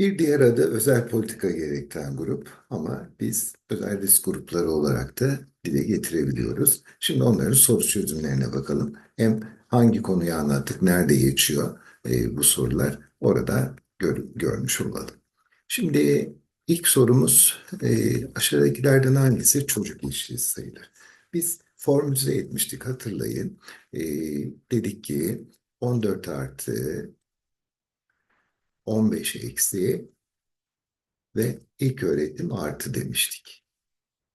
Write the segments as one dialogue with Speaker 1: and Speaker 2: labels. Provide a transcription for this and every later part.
Speaker 1: Bir diğer adı özel politika gerektiren grup ama biz özel risk grupları olarak da dile getirebiliyoruz. Şimdi onların soru çözümlerine bakalım. Hem hangi konuyu anlattık, nerede geçiyor e, bu sorular orada gör, görmüş olalım. Şimdi ilk sorumuz e, aşağıdakilerden hangisi çocuk ilişkisi sayılır? Biz formüle etmiştik hatırlayın. E, dedik ki 14 artı 15 eksi ve ilk öğretim artı demiştik.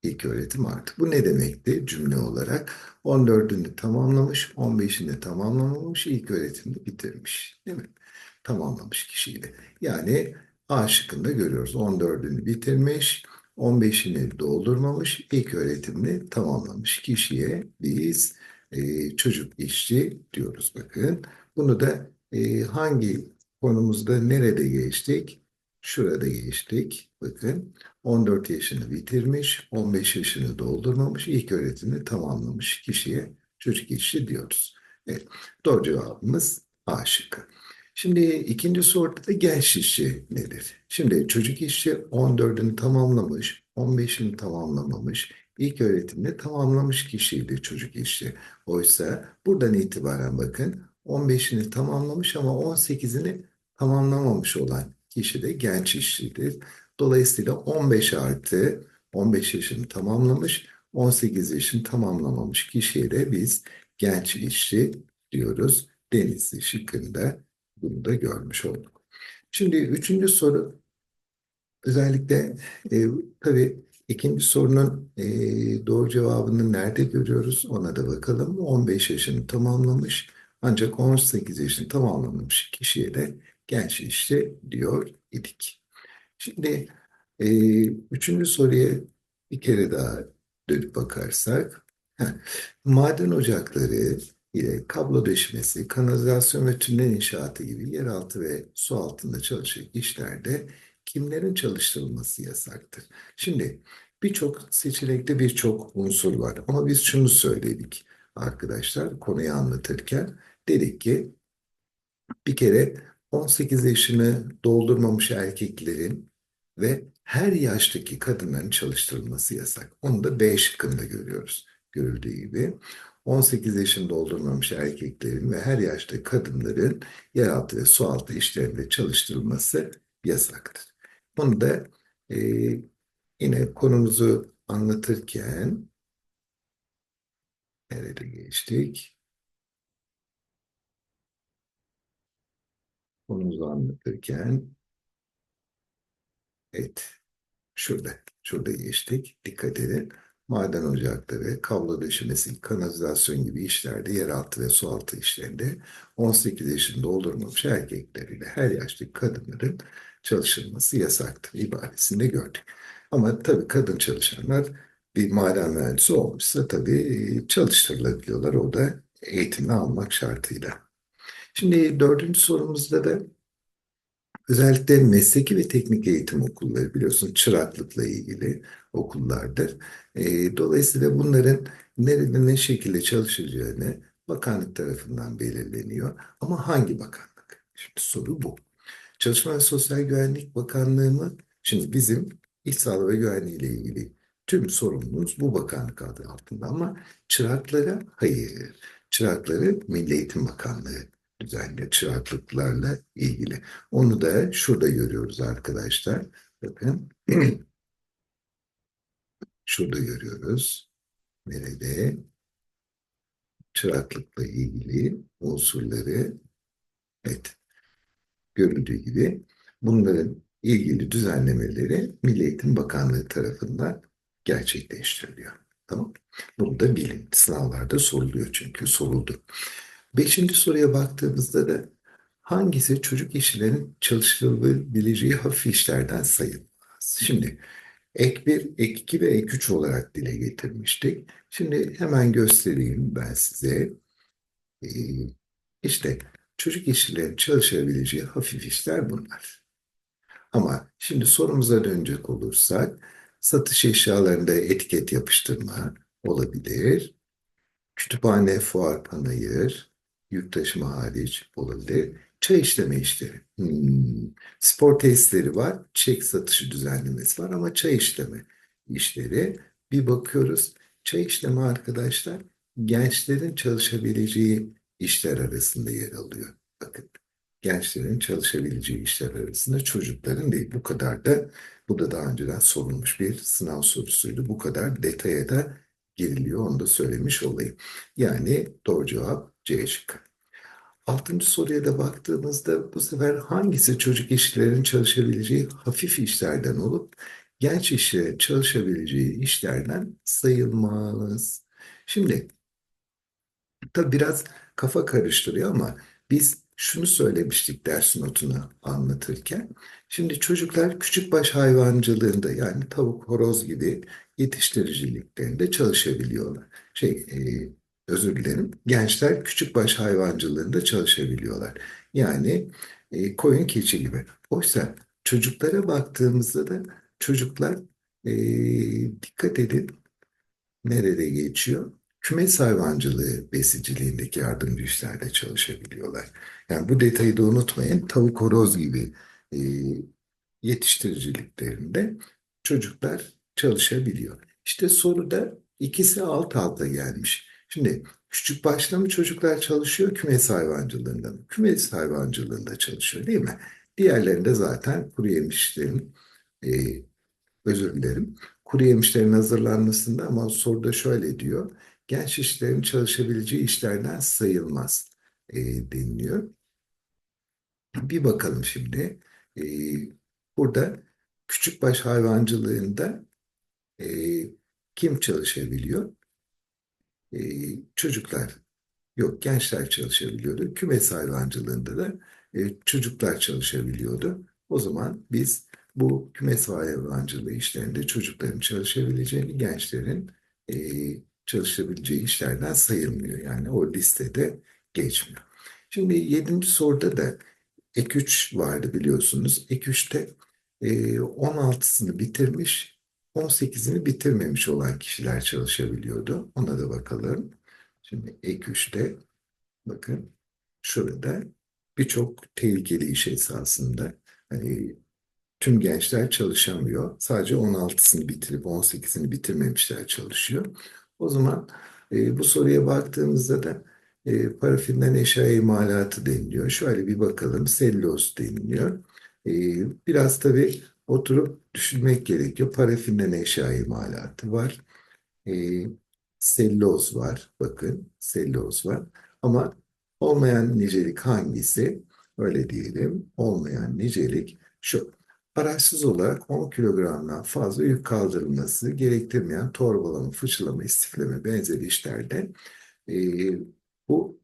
Speaker 1: İlk öğretim artı. Bu ne demekti cümle olarak? 14'ünü tamamlamış, 15'ini tamamlamamış, ilk öğretimini bitirmiş. Değil mi? Tamamlamış kişiyle. Yani A şıkkında görüyoruz. 14'ünü bitirmiş, 15'ini doldurmamış, ilk öğretimini tamamlamış kişiye biz e, çocuk işçi diyoruz bakın. Bunu da e, hangi konumuzda nerede geçtik? Şurada geçtik. Bakın 14 yaşını bitirmiş, 15 yaşını doldurmamış, ilk öğretimini tamamlamış kişiye çocuk işçi diyoruz. Evet, doğru cevabımız A şıkkı. Şimdi ikinci soruda da genç işçi nedir? Şimdi çocuk işçi 14'ünü tamamlamış, 15'ini tamamlamamış, ilk öğretimini tamamlamış kişiydi çocuk işçi. Oysa buradan itibaren bakın 15'ini tamamlamış ama 18'ini tamamlamamış olan kişi de genç işçidir. Dolayısıyla 15 artı 15 yaşını tamamlamış, 18 yaşını tamamlamamış kişiye de biz genç işçi diyoruz. Denizli şıkkında bunu da görmüş olduk. Şimdi üçüncü soru özellikle e, tabii ikinci sorunun e, doğru cevabını nerede görüyoruz ona da bakalım. 15 yaşını tamamlamış ancak 18 yaşını tamamlamamış kişiye de genç işçi diyor idik. Şimdi e, üçüncü soruya bir kere daha dönüp bakarsak maden ocakları ile kablo döşmesi, kanalizasyon ve tünel inşaatı gibi yeraltı ve su altında çalışan işlerde kimlerin çalıştırılması yasaktır? Şimdi birçok seçenekte birçok unsur var ama biz şunu söyledik arkadaşlar konuyu anlatırken dedik ki bir kere 18 yaşını doldurmamış erkeklerin ve her yaştaki kadınların çalıştırılması yasak. Onu da B şıkkında görüyoruz. Görüldüğü gibi 18 yaşını doldurmamış erkeklerin ve her yaşta kadınların yeraltı ve sualtı işlerinde çalıştırılması yasaktır. Bunu da e, yine konumuzu anlatırken nerede geçtik? Konumuzu anlatırken evet şurada şurada geçtik. Dikkat edin. Maden ocakları, kablo döşemesi, kanalizasyon gibi işlerde, yeraltı ve sualtı işlerinde 18 yaşında doldurmamış erkekleriyle her yaştaki kadınların çalışılması yasaktır ibaresinde gördük. Ama tabii kadın çalışanlar bir maden mühendisi olmuşsa tabii çalıştırılabiliyorlar. O da eğitimi almak şartıyla. Şimdi dördüncü sorumuzda da özellikle mesleki ve teknik eğitim okulları biliyorsun çıraklıkla ilgili okullardır. E, dolayısıyla bunların nerede ne şekilde çalışacağını bakanlık tarafından belirleniyor. Ama hangi bakanlık? Şimdi soru bu. Çalışma ve Sosyal Güvenlik Bakanlığı mı? Şimdi bizim iş sağlığı ve güvenliği ile ilgili tüm sorumluluğumuz bu bakanlık adı altında ama çıraklara hayır. Çırakları Milli Eğitim Bakanlığı düzenli çıraklıklarla ilgili. Onu da şurada görüyoruz arkadaşlar. Bakın. şurada görüyoruz. Nerede? Çıraklıkla ilgili unsurları evet görüldüğü gibi bunların ilgili düzenlemeleri Milli Eğitim Bakanlığı tarafından gerçekleştiriliyor. Tamam. Bunu da bilin. Sınavlarda soruluyor çünkü soruldu. Beşinci soruya baktığımızda da hangisi çocuk işçilerin çalıştırılabileceği hafif işlerden sayılmaz? Şimdi ek 1, ek 2 ve ek 3 olarak dile getirmiştik. Şimdi hemen göstereyim ben size. Ee, işte çocuk işçilerin çalışabileceği hafif işler bunlar. Ama şimdi sorumuza dönecek olursak satış eşyalarında etiket yapıştırma olabilir. Kütüphane, fuar, panayır, yük taşıma hariç olabilir. Çay işleme işleri. Hmm. Spor tesisleri var, çek satışı düzenlemesi var ama çay işleme işleri. Bir bakıyoruz, çay işleme arkadaşlar gençlerin çalışabileceği işler arasında yer alıyor. Bakın gençlerin çalışabileceği işler arasında çocukların değil. Bu kadar da bu da daha önceden sorulmuş bir sınav sorusuydu. Bu kadar detaya da giriliyor. Onu da söylemiş olayım. Yani doğru cevap C şıkkı. Altıncı soruya da baktığımızda bu sefer hangisi çocuk işçilerin çalışabileceği hafif işlerden olup genç işçilerin çalışabileceği işlerden sayılmaz. Şimdi tabi biraz kafa karıştırıyor ama biz şunu söylemiştik ders notunu anlatırken. Şimdi çocuklar küçükbaş hayvancılığında yani tavuk, horoz gibi yetiştiriciliklerinde çalışabiliyorlar. Şey, e, özür dilerim, gençler küçükbaş hayvancılığında çalışabiliyorlar. Yani e, koyun keçi gibi. Oysa çocuklara baktığımızda da çocuklar e, dikkat edin nerede geçiyor? Kümes hayvancılığı besiciliğindeki yardımcı işlerde çalışabiliyorlar. Yani bu detayı da unutmayın. Tavuk horoz gibi e, yetiştiriciliklerinde çocuklar çalışabiliyor. İşte soruda ikisi alt alta gelmiş. Şimdi küçük başta mı çocuklar çalışıyor, kümes hayvancılığında mı? Kümes hayvancılığında çalışıyor değil mi? Diğerlerinde zaten kuru yemişlerin, e, özür dilerim, kuru yemişlerin hazırlanmasında ama soruda şöyle diyor. Genç işlerin çalışabileceği işlerden sayılmaz e, deniliyor. Bir bakalım şimdi. E, burada küçükbaş hayvancılığında e, kim çalışabiliyor? E, çocuklar, yok gençler çalışabiliyordu. Kümes hayvancılığında da e, çocuklar çalışabiliyordu. O zaman biz bu kümes hayvancılığı işlerinde çocukların çalışabileceğini, gençlerin e, çalışabileceği işlerden sayılmıyor. Yani o listede geçmiyor. Şimdi yedinci soruda da ek 3 vardı biliyorsunuz. Ek 3'te e, 16'sını bitirmiş, 18'ini bitirmemiş olan kişiler çalışabiliyordu. Ona da bakalım. Şimdi ek 3'te bakın şurada birçok tehlikeli iş esasında hani tüm gençler çalışamıyor. Sadece 16'sını bitirip 18'ini bitirmemişler çalışıyor. O zaman e, bu soruya baktığımızda da e, parafinden eşya imalatı deniliyor. Şöyle bir bakalım. Selüloz deniliyor. E, biraz tabii oturup düşünmek gerekiyor. Parafinden eşya imalatı var. E, selüloz var. Bakın selüloz var. Ama olmayan nicelik hangisi? Öyle diyelim. Olmayan nicelik şu araçsız olarak 10 kilogramdan fazla yük kaldırılması gerektirmeyen torbalama, fıçılama, istifleme benzeri işlerde e, bu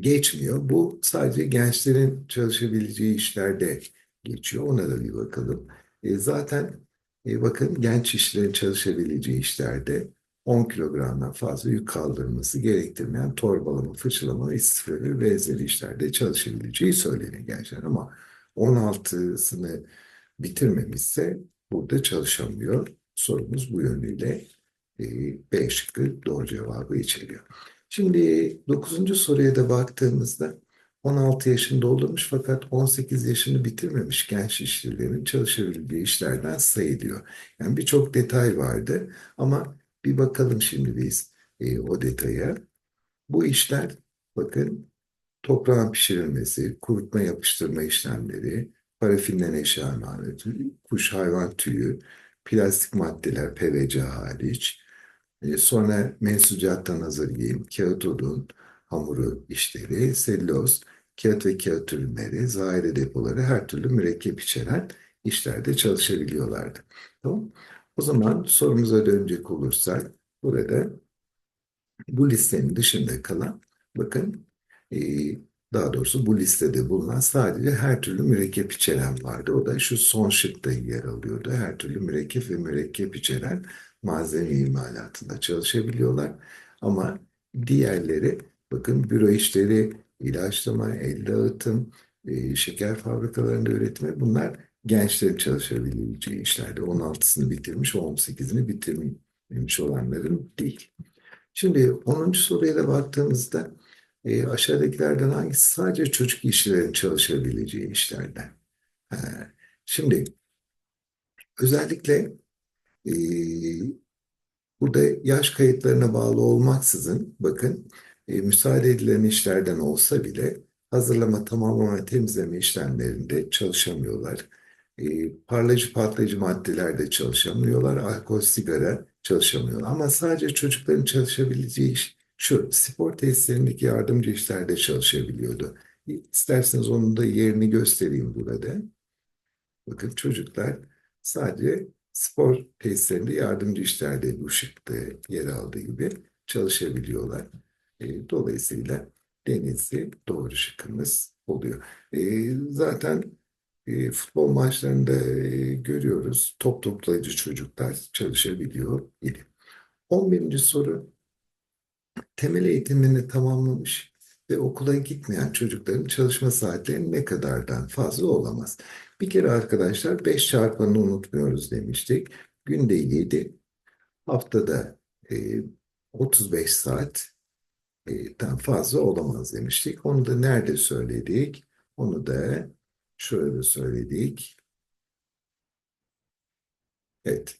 Speaker 1: geçmiyor. Bu sadece gençlerin çalışabileceği işlerde geçiyor. Ona da bir bakalım. E, zaten e, bakın genç işlerin çalışabileceği işlerde 10 kilogramdan fazla yük kaldırılması gerektirmeyen torbalama, fıçılama, istifleme ve benzeri işlerde çalışabileceği söyleniyor gençler ama 16'sını bitirmemişse burada çalışamıyor. Sorumuz bu yönüyle e, B şıkkı doğru cevabı içeriyor. Şimdi 9. soruya da baktığımızda 16 yaşını doldurmuş fakat 18 yaşını bitirmemiş genç işçilerin çalışabildiği işlerden sayılıyor. Yani birçok detay vardı ama bir bakalım şimdi biz e, o detaya. Bu işler bakın toprağın pişirilmesi, kurutma yapıştırma işlemleri, parafinden eşya emaneti, kuş hayvan tüyü, plastik maddeler PVC hariç, e, sonra mensucattan hazır giyim, kağıt odun, hamuru işleri, selüloz, kağıt ve kağıt ürünleri, zahire depoları her türlü mürekkep içeren işlerde çalışabiliyorlardı. Tamam. O zaman sorumuza dönecek olursak burada bu listenin dışında kalan bakın e, daha doğrusu bu listede bulunan sadece her türlü mürekkep içeren vardı. O da şu son şıkta yer alıyordu. Her türlü mürekkep ve mürekkep içeren malzeme imalatında çalışabiliyorlar. Ama diğerleri bakın büro işleri, ilaçlama, el dağıtım, e, şeker fabrikalarında üretme bunlar gençlerin çalışabileceği işlerde 16'sını bitirmiş, 18'ini bitirmemiş olanların değil. Şimdi 10. soruya da baktığımızda E, aşağıdakilerden hangisi sadece çocuk işçilerin çalışabileceği işlerden? Ha, Şimdi özellikle e, burada yaş kayıtlarına bağlı olmaksızın bakın e, müsaade edilen işlerden olsa bile hazırlama, tamamlama, temizleme işlemlerinde çalışamıyorlar. E, parlayıcı patlayıcı maddelerde çalışamıyorlar. Alkol, sigara çalışamıyorlar. Ama sadece çocukların çalışabileceği iş şu, spor tesislerindeki yardımcı işlerde çalışabiliyordu. İsterseniz onun da yerini göstereyim burada. Bakın çocuklar sadece spor tesislerinde yardımcı işlerde bu şıkta yer aldığı gibi çalışabiliyorlar. E, dolayısıyla Denizli doğru şıkkımız oluyor. E, zaten e, futbol maçlarında görüyoruz top toplayıcı çocuklar çalışabiliyor idi. 11. soru temel eğitimini tamamlamış ve okula gitmeyen çocukların çalışma saatleri ne kadardan fazla olamaz? Bir kere arkadaşlar 5 çarpanı unutmuyoruz demiştik. Günde 7, haftada e, 35 saatten fazla olamaz demiştik. Onu da nerede söyledik? Onu da şöyle söyledik. Evet.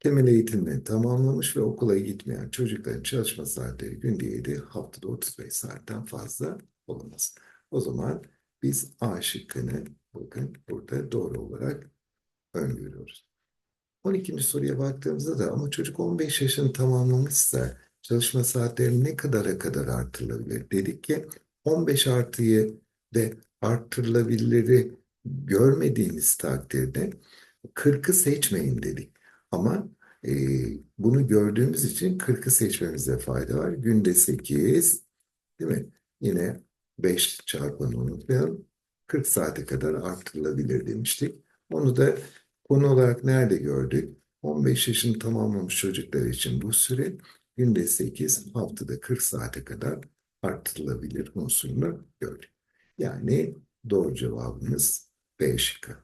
Speaker 1: Temel eğitimini tamamlamış ve okula gitmeyen çocukların çalışma saatleri günde 7, haftada 35 saatten fazla olamaz. O zaman biz A şıkkını bakın burada doğru olarak öngörüyoruz. 12. soruya baktığımızda da ama çocuk 15 yaşını tamamlamışsa çalışma saatleri ne kadara kadar artırılabilir? Dedik ki 15 artıyı de arttırılabilirleri görmediğiniz takdirde 40'ı seçmeyin dedik. Ama e, bunu gördüğümüz için 40'ı seçmemize fayda var. Günde 8, değil mi? Yine 5 çarpanı unutmayalım. 40 saate kadar arttırılabilir demiştik. Onu da konu olarak nerede gördük? 15 yaşını tamamlamış çocuklar için bu süre günde 8, haftada 40 saate kadar arttırılabilir unsurunu gördük. Yani doğru cevabımız B şıkkı.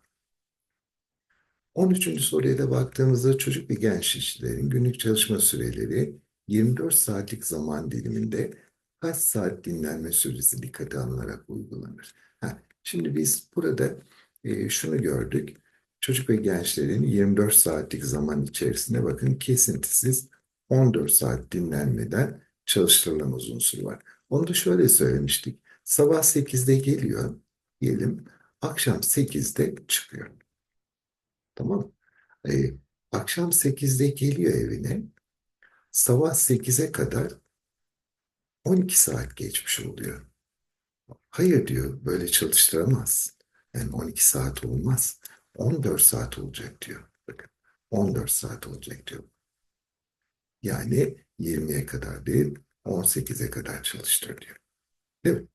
Speaker 1: 13. soruya da baktığımızda çocuk ve genç işçilerin günlük çalışma süreleri 24 saatlik zaman diliminde kaç saat dinlenme süresi dikkate alınarak uygulanır? Ha, şimdi biz burada e, şunu gördük. Çocuk ve gençlerin 24 saatlik zaman içerisinde bakın kesintisiz 14 saat dinlenmeden çalıştırılan unsur var. Onu da şöyle söylemiştik. Sabah 8'de geliyor diyelim, akşam 8'de çıkıyor. Tamam Ee, akşam 8'de geliyor evine. Sabah 8'e kadar 12 saat geçmiş oluyor. Hayır diyor, böyle çalıştıramaz. Yani 12 saat olmaz. 14 saat olacak diyor. Bakın 14 saat olacak diyor. Yani 20'ye kadar değil 18'e kadar çalıştır diyor. Değil mi?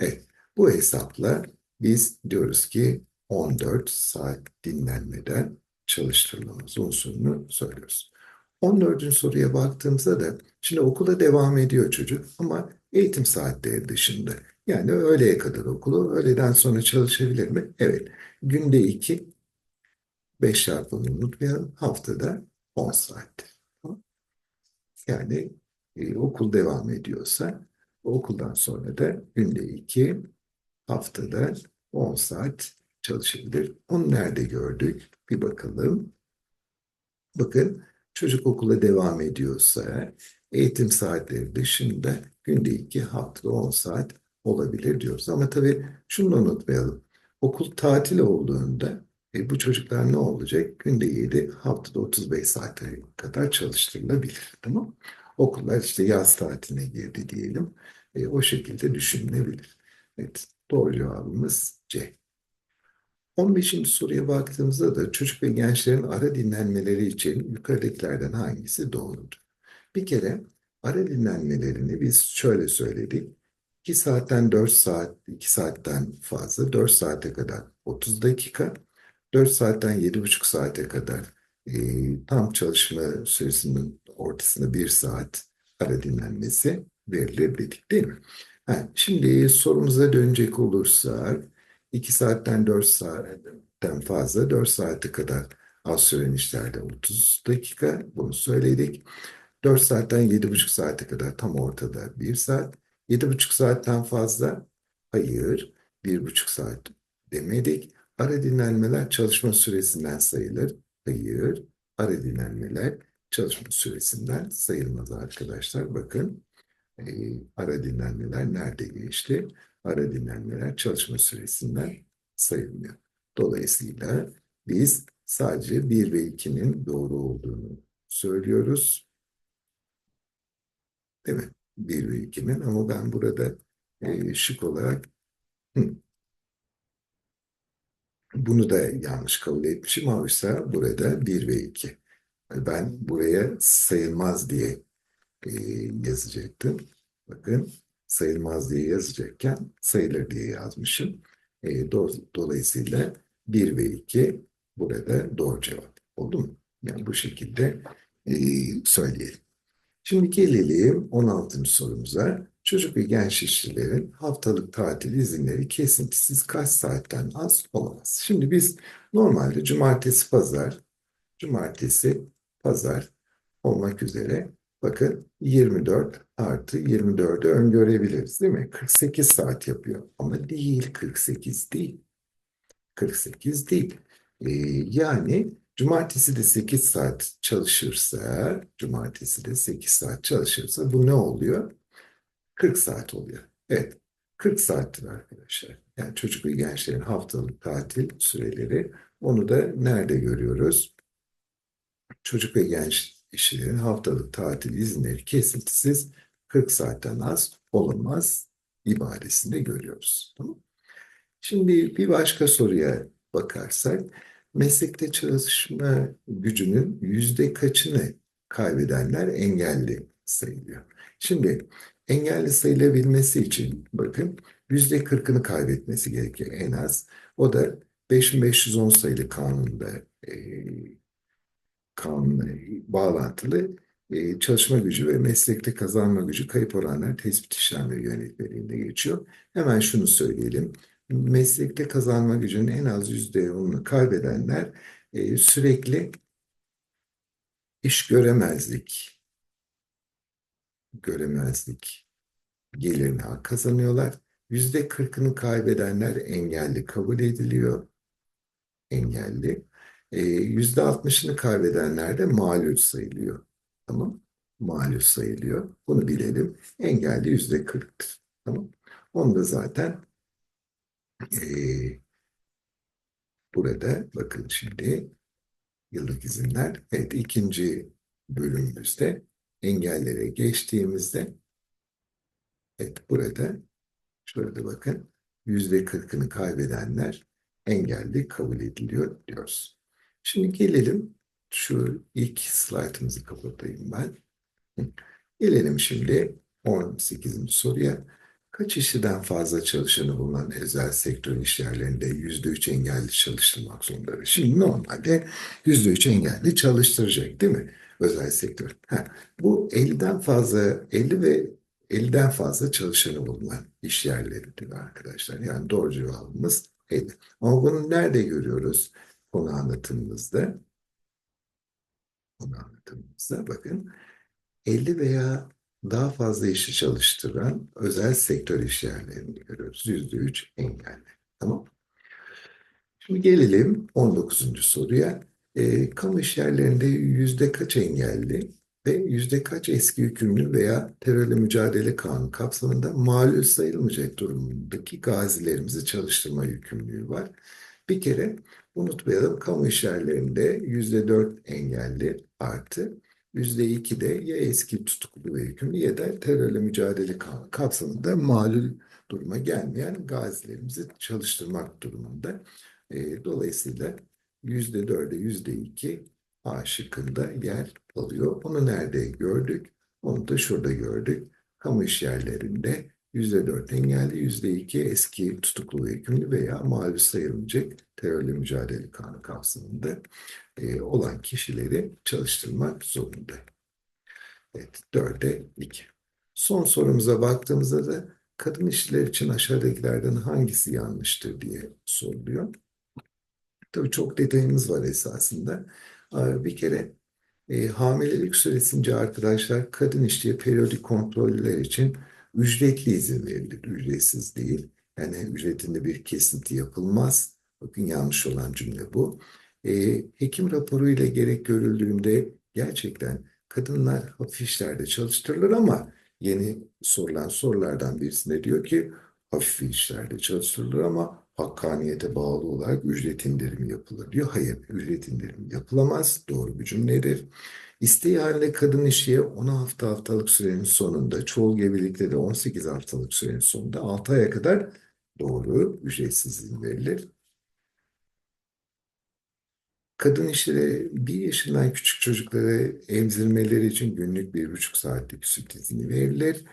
Speaker 1: Evet. Bu hesapla biz diyoruz ki 14 saat dinlenmeden çalıştırmamız unsurunu söylüyoruz. 14. soruya baktığımızda da şimdi okula devam ediyor çocuk ama eğitim saatleri dışında. Yani öğleye kadar okulu, öğleden sonra çalışabilir mi? Evet. Günde 2, 5 çarpımını unutmayalım. Haftada 10 saat. Yani e, okul devam ediyorsa okuldan sonra da günde 2, haftada 10 saat çalışabilir. Onu nerede gördük? Bir bakalım. Bakın çocuk okula devam ediyorsa eğitim saatleri dışında günde iki haftada 10 saat olabilir diyoruz. Ama tabii şunu unutmayalım. Okul tatil olduğunda e, bu çocuklar ne olacak? Günde 7, haftada 35 saate kadar çalıştırılabilir. Tamam Okullar işte yaz tatiline girdi diyelim. E, o şekilde düşünülebilir. Evet, doğru cevabımız C. 15. soruya baktığımızda da çocuk ve gençlerin ara dinlenmeleri için yukarıdakilerden hangisi doğrudur? Bir kere ara dinlenmelerini biz şöyle söyledik. 2 saatten 4 saat, 2 saatten fazla, 4 saate kadar 30 dakika, 4 saatten 7,5 saate kadar e, tam çalışma süresinin ortasında 1 saat ara dinlenmesi verilir dedik değil mi? Ha, şimdi sorumuza dönecek olursak 2 saatten 4 saatten fazla 4 saate kadar az süren işlerde 30 dakika bunu söyledik. 4 saatten 7,5 saate kadar tam ortada 1 saat. Yedi buçuk saatten fazla? Hayır. Bir buçuk saat demedik. Ara dinlenmeler çalışma süresinden sayılır. Hayır. Ara dinlenmeler çalışma süresinden sayılmaz arkadaşlar. Bakın e, ara dinlenmeler nerede geçti? Ara dinlenmeler çalışma süresinden sayılmıyor. Dolayısıyla biz sadece 1 ve 2'nin doğru olduğunu söylüyoruz. Değil mi? 1 ve 2'nin ama ben burada e, şık olarak hı, bunu da yanlış kabul etmişim. Oysa burada 1 ve 2. Ben buraya sayılmaz diye e, yazacaktım. Bakın sayılmaz diye yazacakken sayılır diye yazmışım. E, do dolayısıyla 1 ve 2 burada doğru cevap. Oldu mu? Yani bu şekilde e, söyleyelim. Şimdi gelelim 16. sorumuza. Çocuk ve genç işçilerin haftalık tatil izinleri kesintisiz kaç saatten az olamaz? Şimdi biz normalde cumartesi, pazar, cumartesi, pazar olmak üzere bakın 24 artı 24'ü öngörebiliriz değil mi? 48 saat yapıyor ama değil 48 değil. 48 değil. Ee, yani cumartesi de 8 saat çalışırsa, cumartesi de 8 saat çalışırsa bu ne oluyor? 40 saat oluyor. Evet, 40 saattir arkadaşlar. Yani çocuk ve gençlerin haftalık tatil süreleri. Onu da nerede görüyoruz? Çocuk ve genç işçilerin haftalık tatil izinleri kesintisiz 40 saatten az olunmaz ibaresinde görüyoruz. Tamam Şimdi bir başka soruya bakarsak, meslekte çalışma gücünün yüzde kaçını kaybedenler engelli sayılıyor. Şimdi engelli sayılabilmesi için bakın yüzde kırkını kaybetmesi gerekiyor en az. O da 5510 sayılı kanunda e, kanunla bağlantılı e, çalışma gücü ve meslekte kazanma gücü kayıp oranlar tespit işlemleri yönetmeliğinde geçiyor. Hemen şunu söyleyelim. Meslekte kazanma gücünün en az yüzde onunu kaybedenler e, sürekli iş göremezlik, göremezlik gelirini kazanıyorlar. Yüzde kırkını kaybedenler engelli kabul ediliyor. Engelli. E, yüzde altmışını kaybedenler de malul sayılıyor. Tamam. Malul sayılıyor. Bunu bilelim. Engelli yüzde kırktır. Tamam. Onu da zaten e, burada bakın şimdi yıllık izinler. Evet ikinci bölümümüzde engellere geçtiğimizde evet burada şurada bakın yüzde kırkını kaybedenler engelli kabul ediliyor diyoruz. Şimdi gelelim şu ilk slaytımızı kapatayım ben. Gelelim şimdi 18. soruya. Kaç işçiden fazla çalışanı bulunan özel sektör işyerlerinde %3 engelli çalıştırmak zorundadır? Şimdi normalde %3 engelli çalıştıracak değil mi? Özel sektör. Ha, bu 50'den fazla, 50 ve 50'den fazla çalışanı bulunan işyerleridir arkadaşlar. Yani doğru cevabımız 50. Ama bunu nerede görüyoruz? Konu anlatımımızda. Konu anlatımımızda bakın 50 veya daha fazla işçi çalıştıran özel sektör işyerlerini görüyoruz. Yüzde üç engelli. Tamam. Şimdi gelelim 19. soruya. E, kamu işyerlerinde yüzde kaç engelli ve yüzde kaç eski hükümlü veya terörle mücadele kanunu kapsamında malul sayılmayacak durumundaki gazilerimizi çalıştırma yükümlülüğü var. Bir kere unutmayalım kamu işyerlerinde yüzde dört engelli artı %2 de ya eski tutuklu ve hükümlü ya da terörle mücadele kapsamında malul duruma gelmeyen gazilerimizi çalıştırmak durumunda. E, dolayısıyla %4'e %2 A şıkkında yer alıyor. Onu nerede gördük? Onu da şurada gördük. Kamu iş yerlerinde %4 engelli, %2 eski tutuklu hükümlü veya malul sayılmayacak terörle mücadele kanunu kapsamında e, olan kişileri çalıştırmak zorunda. Evet, 4'e 2. Son sorumuza baktığımızda da kadın işçiler için aşağıdakilerden hangisi yanlıştır diye soruluyor. Tabii çok detayımız var esasında. Bir kere e, hamilelik süresince arkadaşlar kadın işçiye periyodik kontroller için Ücretli izin verilir, ücretsiz değil. Yani ücretinde bir kesinti yapılmaz. Bakın yanlış olan cümle bu. E, hekim raporu ile gerek görüldüğünde gerçekten kadınlar hafif işlerde çalıştırılır ama yeni sorulan sorulardan birisinde diyor ki hafif işlerde çalıştırılır ama hakkaniyete bağlı olarak ücret indirimi yapılır diyor. Hayır, ücret indirimi yapılamaz. Doğru bir cümledir. İsteği halinde kadın işçiye 10 hafta haftalık sürenin sonunda, çoğul gebelikte de 18 haftalık sürenin sonunda 6 aya kadar doğru ücretsiz izin verilir. Kadın işçilere bir yaşından küçük çocuklara emzirmeleri için günlük bir buçuk saatlik süt izni verilir.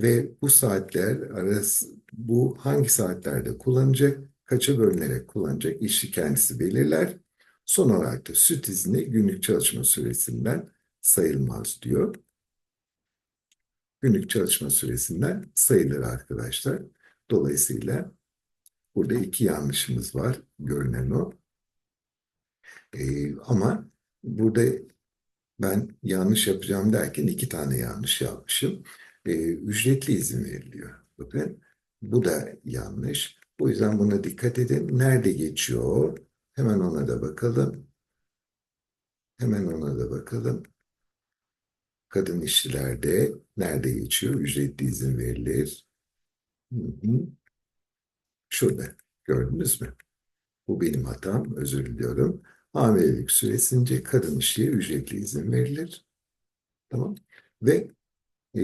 Speaker 1: Ve bu saatler arası, bu hangi saatlerde kullanacak, kaça bölünerek kullanacak işçi kendisi belirler. Son olarak da süt izni günlük çalışma süresinden sayılmaz diyor. Günlük çalışma süresinden sayılır arkadaşlar. Dolayısıyla burada iki yanlışımız var. Görünen o. Ee, ama burada ben yanlış yapacağım derken iki tane yanlış yapmışım. Ee, ücretli izin veriliyor. Bakın bu da yanlış. O yüzden buna dikkat edin. Nerede geçiyor? Hemen ona da bakalım. Hemen ona da bakalım. Kadın işçilerde nerede geçiyor? Ücretli izin verilir. Hı hı. Şurada. Gördünüz mü? Bu benim hatam. Özür diliyorum. Hamilelik süresince kadın işçiye ücretli izin verilir. Tamam. Ve e,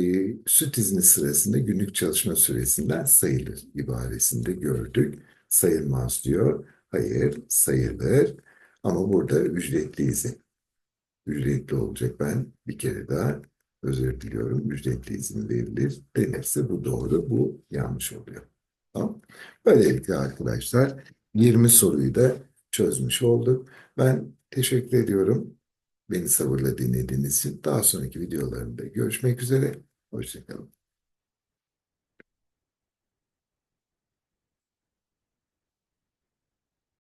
Speaker 1: süt izni sırasında günlük çalışma süresinden sayılır ibaresinde gördük. Sayılmaz diyor. Hayır, sayılır. Ama burada ücretli izin. Ücretli olacak. Ben bir kere daha özür diliyorum. Ücretli izin verilir denirse bu doğru, bu yanlış oluyor. Tamam. Böylelikle arkadaşlar 20 soruyu da çözmüş olduk. Ben teşekkür ediyorum beni sabırla dinlediğiniz için. Daha sonraki videolarımda görüşmek üzere. Hoşçakalın.